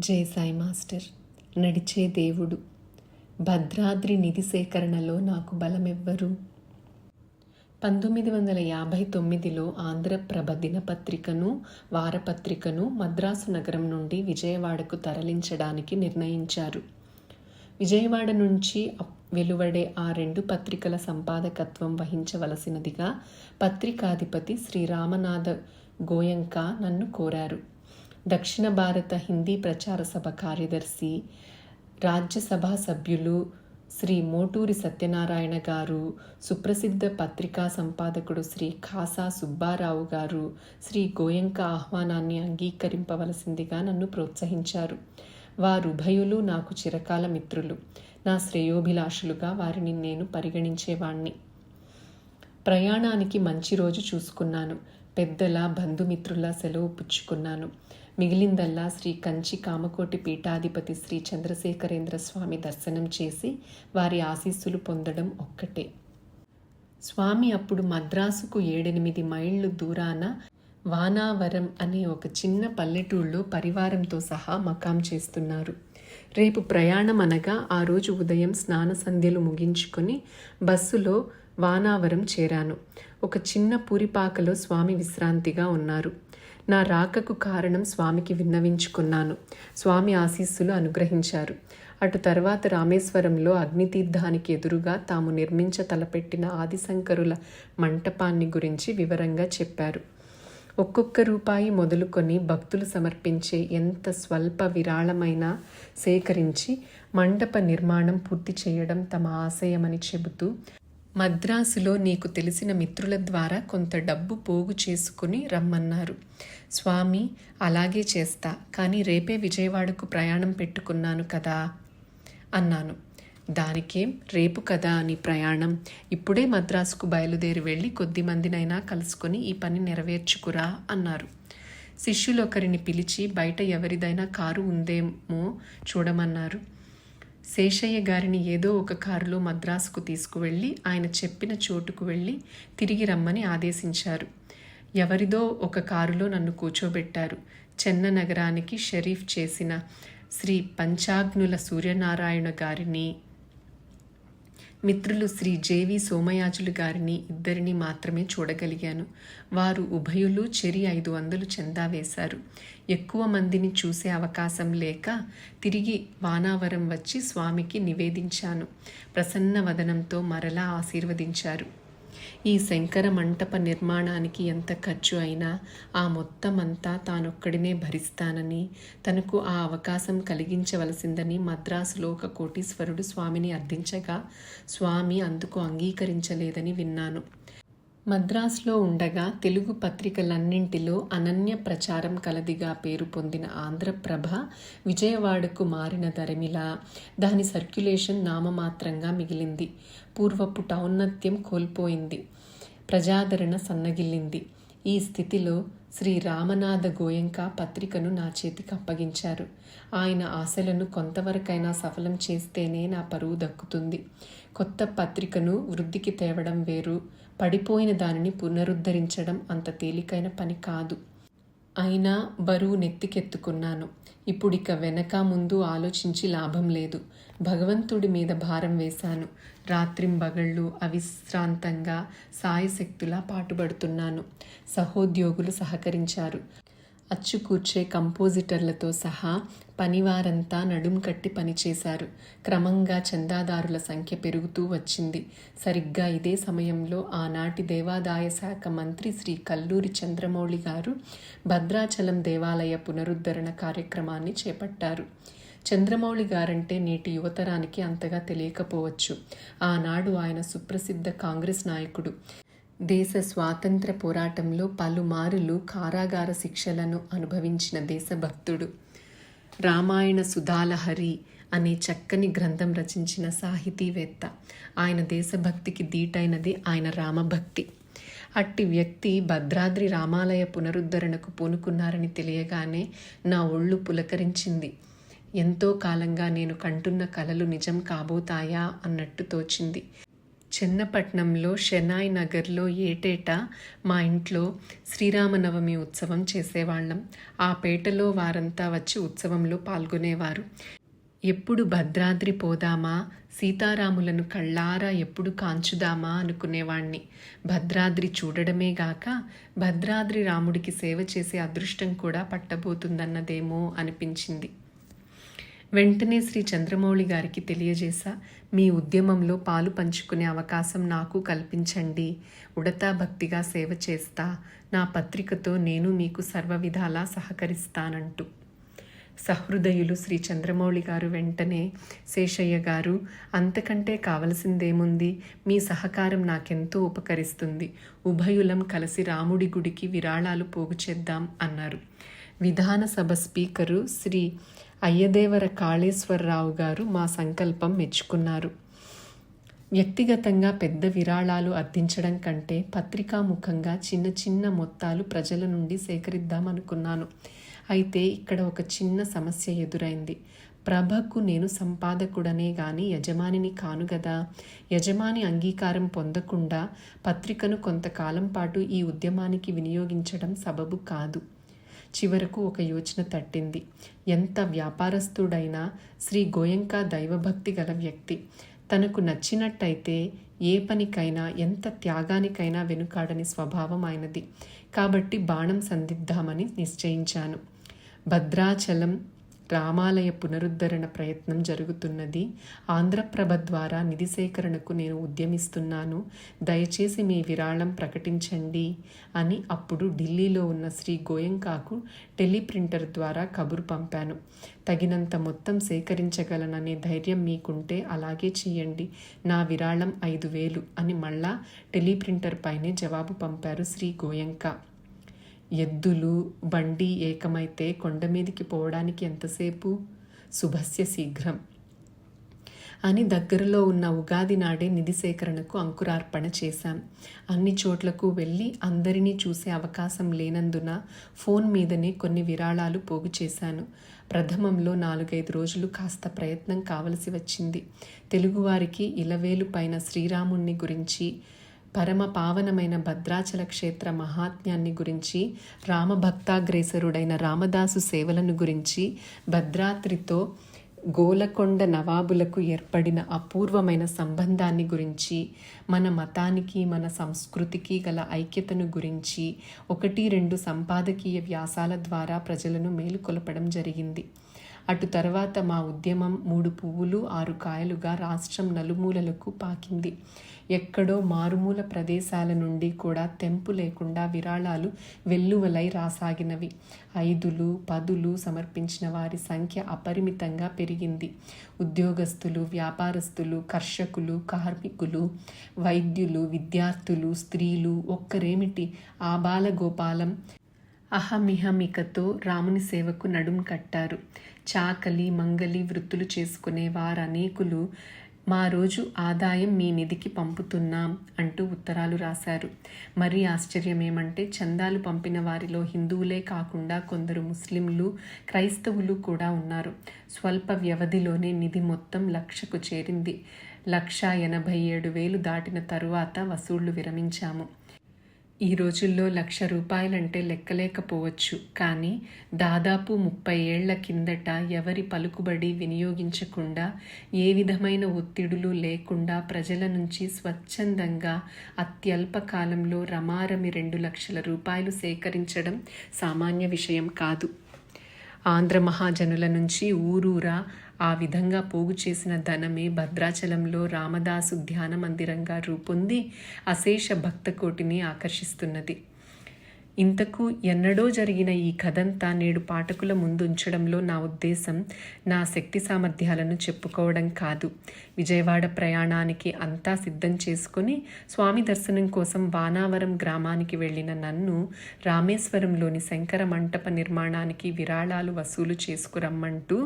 జై సాయి మాస్టర్ నడిచే దేవుడు భద్రాద్రి నిధి సేకరణలో నాకు బలమెవ్వరు? పంతొమ్మిది వందల యాభై తొమ్మిదిలో ఆంధ్రప్రభ దినపత్రికను వారపత్రికను మద్రాసు నగరం నుండి విజయవాడకు తరలించడానికి నిర్ణయించారు. విజయవాడ నుంచి వెలువడే ఆ రెండు పత్రికల సంపాదకత్వం వహించవలసినదిగా పత్రికాధిపతి శ్రీ రామనాథ గోయంక నన్ను కోరారు. దక్షిణ భారత హిందీ ప్రచార సభ కార్యదర్శి రాజ్యసభ సభ్యులు శ్రీ మోటూరి సత్యనారాయణ గారు సుప్రసిద్ధ పత్రికా సంపాదకుడు శ్రీ ఖాసా సుబ్బారావు గారు శ్రీ గోయంక ఆహ్వానాన్ని అంగీకరింపవలసిందిగా నన్ను ప్రోత్సహించారు. వారుభయులు నాకు చిరకాల మిత్రులు. నా శ్రేయోభిలాషులుగా వారిని నేను పరిగణించేవాణ్ణి. ప్రయాణానికి మంచి రోజు చూసుకున్నాను. పెద్దల బంధుమిత్రుల సెలవు పుచ్చుకున్నాను. మిగిలిందల్లా శ్రీ కంచి కామకోటి పీఠాధిపతి శ్రీ చంద్రశేఖరేంద్ర స్వామి దర్శనం చేసి వారి ఆశీస్సులు పొందడం ఒక్కటే. స్వామి అప్పుడు మద్రాసుకు ఏడెనిమిది మైళ్ళు దూరాన వానావరం అనే ఒక చిన్న పల్లెటూళ్ళలో పరివారంతో సహా మకాం చేస్తున్నారు. రేపు ప్రయాణం అనగా ఆ రోజు ఉదయం స్నాన సంధ్యలు ముగించుకొని బస్సులో వానావరం చేరాను. ఒక చిన్న పూరిపాకలో స్వామి విశ్రాంతిగా ఉన్నారు. నా రాకకు కారణం స్వామికి విన్నవించుకున్నాను. స్వామి ఆశీస్సులు అనుగ్రహించారు. అటు తర్వాత రామేశ్వరంలో అగ్నితీర్థానికి ఎదురుగా తాము నిర్మించ తలపెట్టిన ఆదిశంకరుల మంటపాన్ని గురించి వివరంగా చెప్పారు. ఒక్కొక్క రూపాయి మొదలుకొని భక్తులు సమర్పించే ఎంత స్వల్ప విరాళమైన సేకరించి మండప నిర్మాణం పూర్తి చేయడం తమ ఆశయమని చెబుతూ మద్రాసులో నీకు తెలిసిన మిత్రుల ద్వారా కొంత డబ్బు పోగు చేసుకుని రమ్మన్నారు. స్వామి అలాగే చేస్తా కానీ రేపే విజయవాడకు ప్రయాణం పెట్టుకున్నాను కదా? అన్నాను. దానికేం? రేపు కదా అని ప్రయాణం. ఇప్పుడే మద్రాసుకు బయలుదేరి వెళ్ళి కొద్ది మందినైనా కలుసుకొని ఈ పని నెరవేర్చుకురా అన్నారు. శిష్యులు ఒకరిని పిలిచి బయట ఎవరిదైనా కారు ఉందేమో చూడమన్నారు. శేషయ్య గారిని ఏదో ఒక కారులో మద్రాసుకు తీసుకువెళ్ళి ఆయన చెప్పిన చోటుకు వెళ్ళి తిరిగి రమ్మని ఆదేశించారు. ఎవరిదో ఒక కారులో నన్ను కూర్చోబెట్టారు. చెన్న నగరానికి షరీఫ్ చేసిన శ్రీ పంచాగ్నుల సూర్యనారాయణ గారిని మిత్రులు శ్రీ జేవి సోమయాజులు గారిని ఇద్దరిని మాత్రమే చూడగలిగాను. వారు ఉభయులు చెరి ఐదు వందలు చందా వేశారు. ఎక్కువ మందిని చూసే అవకాశం లేక తిరిగి వానావరం వచ్చి స్వామికి నివేదించాను. ప్రసన్న వదనంతో మరలా ఆశీర్వదించారు. ఈ శంకర మంటప నిర్మాణానికి ఎంత ఖర్చు అయినా ఆ మొత్తం అంతా తానొక్కడినే భరిస్తానని తనకు ఆ అవకాశం కలిగించవలసిందని మద్రాసులో ఒక కోటీశ్వరుడు స్వామిని అర్థించగా స్వామి అందుకు అంగీకరించలేదని విన్నాను. మద్రాసులో ఉండగా తెలుగు పత్రికలన్నింటిలో అనన్య ప్రచారం కలదిగా పేరు పొందిన ఆంధ్రప్రభ విజయవాడకు మారిన ధరమిలా. దాని సర్క్యులేషన్ నామమాత్రంగా మిగిలింది. పూర్వపు టౌన్నత్యం కోల్పోయింది. ప్రజాదరణ సన్నగిల్లింది. ఈ స్థితిలో శ్రీ రామనాథ గోయంక పత్రికను నా చేతికి అప్పగించారు. ఆయన ఆశలను కొంతవరకైనా సఫలం చేస్తేనే నా పరువు దక్కుతుంది. కొత్త పత్రికను వృద్ధికి తేవడం వేరు. పడిపోయిన దానిని పునరుద్ధరించడం అంత తేలికైన పని కాదు. అయినా బరువు నెత్తికెత్తుకున్నాను. ఇప్పుడిక వెనక ముందు ఆలోచించి లాభం లేదు. భగవంతుడి మీద భారం వేశాను. రాత్రింబగళ్ళు అవిశ్రాంతంగా సాయశక్తులా పాటుపడుతున్నాను. సహోద్యోగులు సహకరించారు. అచ్చుకూర్చే కంపోజిటర్లతో సహా పనివారంతా నడుం కట్టి పనిచేశారు. క్రమంగా చందాదారుల సంఖ్య పెరుగుతూ వచ్చింది. సరిగ్గా ఇదే సమయంలో ఆనాటి దేవాదాయ శాఖ మంత్రి శ్రీ కల్లూరి చంద్రమౌళి గారు భద్రాచలం దేవాలయ పునరుద్ధరణ కార్యక్రమాన్ని చేపట్టారు. చంద్రమౌళి గారంటే నేటి యువతరానికి అంతగా తెలియకపోవచ్చు. ఆనాడు ఆయన సుప్రసిద్ధ కాంగ్రెస్ నాయకుడు. దేశ స్వాతంత్ర పోరాటంలో పలుమారులు కారాగార శిక్షలను అనుభవించిన దేశభక్తుడు. రామాయణ సుధాలహరి అనే చక్కని గ్రంథం రచించిన సాహితీవేత్త. ఆయన దేశభక్తికి దీటైనది ఆయన రామభక్తి. అట్టి వ్యక్తి భద్రాద్రి రామాలయ పునరుద్ధరణకు పూనుకున్నారని తెలియగానే నా ఒళ్ళు పులకరించింది. ఎంతో కాలంగా నేను కంటున్న కలలు నిజం కాబోతాయా అన్నట్టు తోచింది. చెన్నపట్నంలో షెనాయ్ నగర్లో ఏటేటా మా ఇంట్లో శ్రీరామనవమి ఉత్సవం చేసేవాళ్ళం. ఆ పేటలో వారంతా వచ్చి ఉత్సవంలో పాల్గొనేవారు. ఎప్పుడు భద్రాద్రి పోదామా సీతారాములను కళ్ళారా ఎప్పుడు కాంచుదామా అనుకునేవాణ్ణి. భద్రాద్రి చూడడమే గాక భద్రాద్రి రాముడికి సేవ చేసే అదృష్టం కూడా పట్టబోతుందన్నదేమో అనిపించింది. వెంటనే శ్రీ చంద్రమౌళి గారికి తెలియజేశా మీ ఉద్యమంలో పాలు పంచుకునే అవకాశం నాకు కల్పించండి. ఉడతా భక్తిగా సేవ చేస్తా నా పత్రికతో నేను మీకు సర్వ విధాలా సహకరిస్తానంటూ. సహృదయులు శ్రీ చంద్రమౌళి గారు వెంటనే శేషయ్య గారు అంతకంటే కావలసిందేముంది? మీ సహకారం నాకెంతో ఉపకరిస్తుంది. ఉభయులం కలిసి రాముడి గుడికి విరాళాలు పోగు చేద్దాం అన్నారు. విధానసభ స్పీకరు శ్రీ అయ్యదేవర కాళేశ్వరరావు గారు మా సంకల్పం మెచ్చుకున్నారు. వ్యక్తిగతంగా పెద్ద విరాళాలు అర్థించడం కంటే పత్రికాముఖంగా చిన్న చిన్న మొత్తాలు ప్రజల నుండి సేకరిద్దామనుకున్నాను. అయితే ఇక్కడ ఒక చిన్న సమస్య ఎదురైంది. ప్రభకు నేను సంపాదకుడనే గాని యజమానిని కాను గదా. యజమాని అంగీకారం పొందకుండా పత్రికను కొంతకాలం పాటు ఈ ఉద్యమానికి వినియోగించడం సబబు కాదు. చివరకు ఒక యోచన తట్టింది. ఎంత వ్యాపారస్తుడైనా శ్రీ గోయంకా దైవభక్తి గల వ్యక్తి. తనకు నచ్చినట్టయితే ఏ పనికైనా ఎంత త్యాగానికైనా వెనుకాడని స్వభావం ఆయనది. కాబట్టి బాణం సందిద్దామని నిశ్చయించాను. భద్రాచలం రామాలయ పునరుద్ధరణ ప్రయత్నం జరుగుతున్నది. ఆంధ్రప్రభ ద్వారా నిధి సేకరణకు నేను ఉద్యమిస్తున్నాను. దయచేసి మీ విరాళం ప్రకటించండి అని అప్పుడు ఢిల్లీలో ఉన్న శ్రీ గోయంకాకు టెలిప్రింటర్ ద్వారా కబురు పంపాను. తగినంత మొత్తం సేకరించగలననే ధైర్యం మీకుంటే అలాగే చేయండి. నా విరాళం ఐదు వేలు అని మళ్ళా టెలిప్రింటర్ పైనే జవాబు పంపారు శ్రీ గోయంకా. ఎద్దులు బండి ఏకమైతే కొండ మీదికి పోవడానికి ఎంతసేపు? శుభస్య శీఘ్రం. అని దగ్గరలో ఉన్న ఉగాది నాడే నిధి సేకరణకు అంకురార్పణ చేశాం. అన్ని చోట్లకు వెళ్ళి అందరినీ చూసే అవకాశం లేనందున ఫోన్ మీదనే కొన్ని విరాళాలు పోగు చేశాను. ప్రథమంలో నాలుగైదు రోజులు కాస్త ప్రయత్నం కావలసి వచ్చింది. తెలుగువారికి ఇలవేలు పైన శ్రీరాముణ్ణి గురించి పరమ పావనమైన భద్రాచల క్షేత్ర మహాత్మ్యాన్ని గురించి రామభక్తాగ్రేసరుడైన రామదాసు సేవలను గురించి భద్రాద్రితో గోలకొండ నవాబులకు ఏర్పడిన అపూర్వమైన సంబంధాన్ని గురించి మన మతానికి మన సంస్కృతికి గల ఐక్యతను గురించి ఒకటి రెండు సంపాదకీయ వ్యాసాల ద్వారా ప్రజలను మేలుకొలపడం జరిగింది. అటు తర్వాత మా ఉద్యమం మూడు పువ్వులు ఆరు కాయలుగా రాష్ట్రం నలుమూలలకు పాకింది. ఎక్కడో మారుమూల ప్రదేశాల నుండి కూడా తెంపు లేకుండా విరాళాలు వెల్లువలై రాసాగినవి. ఐదులు పదులు సమర్పించిన వారి సంఖ్య అపరిమితంగా పెరిగింది. ఉద్యోగస్తులు వ్యాపారస్తులు కర్షకులు కార్మికులు వైద్యులు విద్యార్థులు స్త్రీలు ఒక్కరేమిటి? ఆ బాలగోపాలం అహమిహమికతో రాముని సేవకు నడుం కట్టారు. చాకలి మంగలి వృత్తులు చేసుకునే వారనేకులు మా రోజు ఆదాయం మీ నిధికి పంపుతున్నాం అంటూ ఉత్తరాలు రాశారు. మరీ ఆశ్చర్యమేమంటే చందాలు పంపిన వారిలో హిందువులే కాకుండా కొందరు ముస్లింలు క్రైస్తవులు కూడా ఉన్నారు. స్వల్ప వ్యవధిలోనే నిధి మొత్తం లక్షకు చేరింది. లక్ష ఎనభై ఏడు వేలు దాటిన తరువాత వసూళ్ళు విరమించాము. ఈ రోజుల్లో లక్ష రూపాయలంటే లెక్కలేకపోవచ్చు. కానీ దాదాపు ముప్పై ఏళ్ళ కిందట ఎవరి పలుకుబడి వినియోగించకుండా ఏ విధమైన ఒత్తిడులు లేకుండా ప్రజల నుంచి స్వచ్ఛందంగా అత్యల్ప కాలంలో రమారమి రెండు లక్షల రూపాయలు సేకరించడం సామాన్య విషయం కాదు. ఆంధ్ర మహాజనుల నుంచి ఊరూరా ఆ విధంగా పోగు చేసిన ధనమే భద్రాచలంలో రామదాసు ధ్యాన మందిరంగా రూపొంది అశేష భక్తకోటిని ఆకర్షిస్తున్నది. ఇంతకు ఎన్నడో జరిగిన ఈ కథంతా నేడు పాఠకుల ముందుంచడంలో నా ఉద్దేశం నా శక్తి సామర్థ్యాలను చెప్పుకోవడం కాదు. విజయవాడ ప్రయాణానికి అంతా సిద్ధం చేసుకుని స్వామి దర్శనం కోసం వానావరం గ్రామానికి వెళ్ళిన నన్ను రామేశ్వరంలోని శంకర మంటప నిర్మాణానికి విరాళాలు వసూలు చేసుకురమ్మంటూ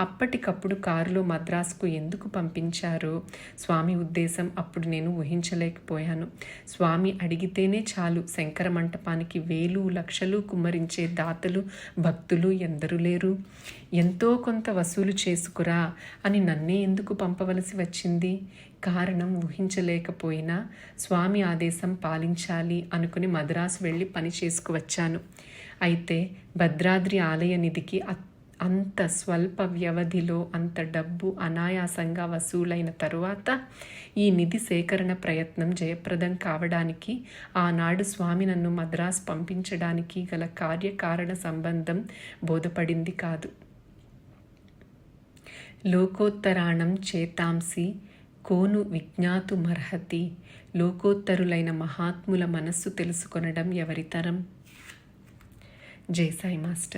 అప్పటికప్పుడు కారులో మద్రాసుకు ఎందుకు పంపించారో స్వామి ఉద్దేశం అప్పుడు నేను ఊహించలేకపోయాను. స్వామి అడిగితేనే చాలు శంకర మంటపానికి వేలు లక్షలు కుమ్మరించే దాతలు భక్తులు ఎందరు లేరు. ఎంతో కొంత వసూలు చేసుకురా అని నన్నే ఎందుకు పంపవలసి వచ్చింది? కారణం ఊహించలేకపోయినా స్వామి ఆదేశం పాలించాలి అనుకుని మద్రాసు వెళ్ళి పని చేసుకువచ్చాను అయితే భద్రాద్రి ఆలయ నిధికి అంత స్వల్ప వ్యవధిలో అంత డబ్బు అనాయాసంగా వసూలైన తరువాత ఈ నిధి సేకరణ ప్రయత్నం జయప్రదం కావడానికి ఆనాడు స్వామి నన్ను మద్రాస్ పంపించడానికి గల కార్యకారణ సంబంధం బోధపడింది కాదు. లోకోత్తరాణం చేతాంసి కోను విజ్ఞాతుమర్హతి లోకోత్తరులైన మహాత్ముల మనస్సు తెలుసుకొనడం ఎవరితరం జై సాయి మాస్టర్.